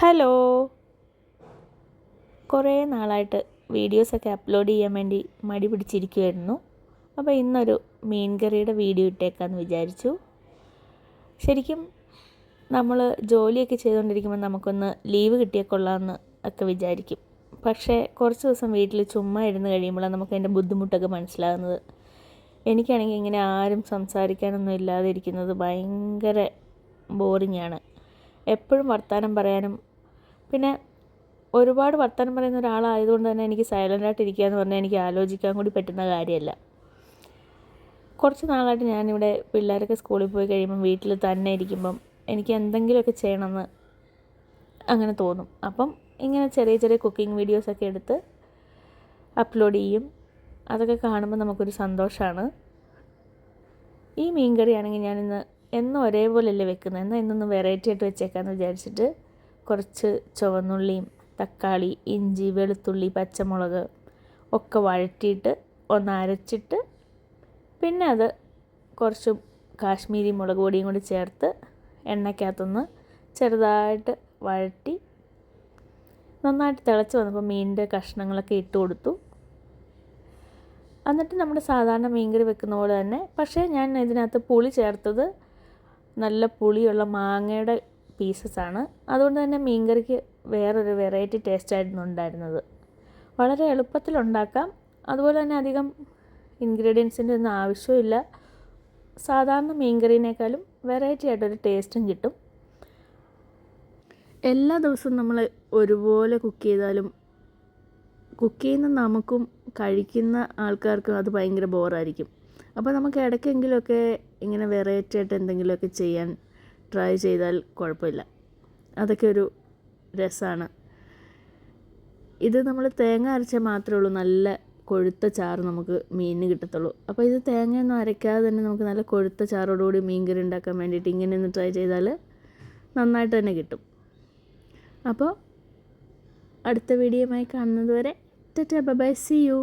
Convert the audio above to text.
Hello. കുറേ നാളായിട്ട് വീഡിയോസൊക്കെ അപ്ലോഡ് ചെയ്യാൻ വേണ്ടി മടി പിടിച്ചിരിക്കുമായിരുന്നു അപ്പോൾ ഇന്നൊരു മീൻ കറിയുടെ വീഡിയോ ഇട്ടേക്കാന്ന് വിചാരിച്ചു. ശരിക്കും നമ്മൾ ജോലിയൊക്കെ ചെയ്തുകൊണ്ടിരിക്കുമ്പോൾ നമുക്കൊന്ന് ലീവ് കിട്ടിയാൽ കൊള്ളാമെന്ന് ഒക്കെ വിചാരിക്കും. പക്ഷേ കുറച്ച് ദിവസം വീട്ടിൽ ചുമ്മാ ഇരുന്ന് കഴിയുമ്പോഴാണ് നമുക്ക് അതിന്റെ ബുദ്ധിമുട്ടൊക്കെ മനസ്സിലാകുന്നത്. എനിക്കാണെങ്കിൽ ഇങ്ങനെ ആരും സംസാരിക്കാനൊന്നും ഇല്ലാതെ ഇരിക്കുന്നത് ഭയങ്കര ബോറിങ്ങാണ്. എപ്പോഴും വർത്തമാനം പറയാനും പിന്നെ ഒരുപാട് വർത്തമാനം പറയുന്ന ഒരാളായതുകൊണ്ട് തന്നെ എനിക്ക് സൈലന്റായിട്ട് ഇരിക്കുക എന്ന് പറഞ്ഞാൽ എനിക്ക് ആലോചിക്കാൻ കൂടി പറ്റുന്ന കാര്യമല്ല. കുറച്ച് നാളായിട്ട് ഞാനിവിടെ പിള്ളേരൊക്കെ സ്കൂളിൽ പോയി കഴിയുമ്പം വീട്ടിൽ തന്നെ ഇരിക്കുമ്പം എനിക്ക് എന്തെങ്കിലുമൊക്കെ ചെയ്യണമെന്ന് അങ്ങനെ തോന്നും. അപ്പം ഇങ്ങനെ ചെറിയ ചെറിയ കുക്കിംഗ് വീഡിയോസൊക്കെ എടുത്ത് അപ്ലോഡ് ചെയ്യും. അതൊക്കെ കാണുമ്പോൾ നമുക്കൊരു സന്തോഷമാണ് ഈ മീൻ കറിയാണെങ്കിൽ ഞാനിന്ന് എന്നും ഒരേപോലെയല്ലേ വെക്കുന്നത്. എന്നാൽ ഇന്നൊന്ന് വെറൈറ്റി ആയിട്ട് വെച്ചേക്കാമെന്ന് വിചാരിച്ചിട്ട് കുറച്ച് ചുവന്നുള്ളിയും തക്കാളി ഇഞ്ചി വെളുത്തുള്ളി പച്ചമുളക് ഒക്കെ വഴറ്റിയിട്ട് ഒന്ന് അരച്ചിട്ട് പിന്നെ അത് കുറച്ച് കാശ്മീരി മുളക് പൊടിയും കൂടി ചേർത്ത് എണ്ണയ്ക്കകത്തൊന്ന് ചെറുതായിട്ട് വഴറ്റി നന്നായിട്ട് തിളച്ച് വന്നപ്പോൾ മീനിന്റെ കഷ്ണങ്ങളൊക്കെ ഇട്ട് കൊടുത്തു. എന്നിട്ട് നമ്മുടെ സാധാരണ മീൻകറി വെക്കുന്ന പോലെ തന്നെ പക്ഷേ ഞാൻ ഇതിനകത്ത് പുളി ചേർത്തത് നല്ല പുളിയുള്ള മാങ്ങയുടെ പീസസ് ആണ് അതുകൊണ്ട് തന്നെ മീൻകറിക്ക് വേറൊരു വെറൈറ്റി ടേസ്റ്റ് ആയിരുന്നു ഉണ്ടായിരുന്നത്. വളരെ എളുപ്പത്തിൽ ഉണ്ടാക്കാം. അതുപോലെ തന്നെ അധികം ഇൻഗ്രീഡിയൻസിന്റെ ഒന്നും ആവശ്യമില്ല സാധാരണ മീൻകറിനേക്കാളും വെറൈറ്റി ആയിട്ടൊരു ടേസ്റ്റും കിട്ടും. എല്ലാ ദിവസവും നമ്മൾ ഒരുപോലെ കുക്ക് ചെയ്താലും കുക്ക് ചെയ്യുന്ന നമുക്കും കഴിക്കുന്ന ആൾക്കാർക്കും അത് ഭയങ്കര ബോറായിരിക്കും. അപ്പോൾ നമുക്ക് ഇടയ്ക്കെങ്കിലുമൊക്കെ ഇങ്ങനെ വെറൈറ്റി ആയിട്ട് എന്തെങ്കിലുമൊക്കെ ചെയ്യാൻ ട്രൈ ചെയ്താൽ കുഴപ്പമില്ല. അതൊക്കെ ഒരു രസമാണ് ഇത് നമ്മൾ തേങ്ങ അരച്ചാൽ മാത്രമേ ഉള്ളൂ. നല്ല കൊഴുത്ത ചാറ് നമുക്ക് മീനിന് കിട്ടത്തുള്ളൂ. അപ്പോൾ ഇത് തേങ്ങയൊന്നും അരയ്ക്കാതെ തന്നെ നമുക്ക് നല്ല കൊഴുത്ത ചാറോടുകൂടി മീൻകറി ഉണ്ടാക്കാൻ വേണ്ടിയിട്ട് ഇങ്ങനെ ഒന്ന് ട്രൈ ചെയ്താൽ നന്നായിട്ട് തന്നെ കിട്ടും. അപ്പോൾ അടുത്ത വീഡിയോയുമായി കാണുന്നത് വരെ ടാറ്റാ ബൈ സി യു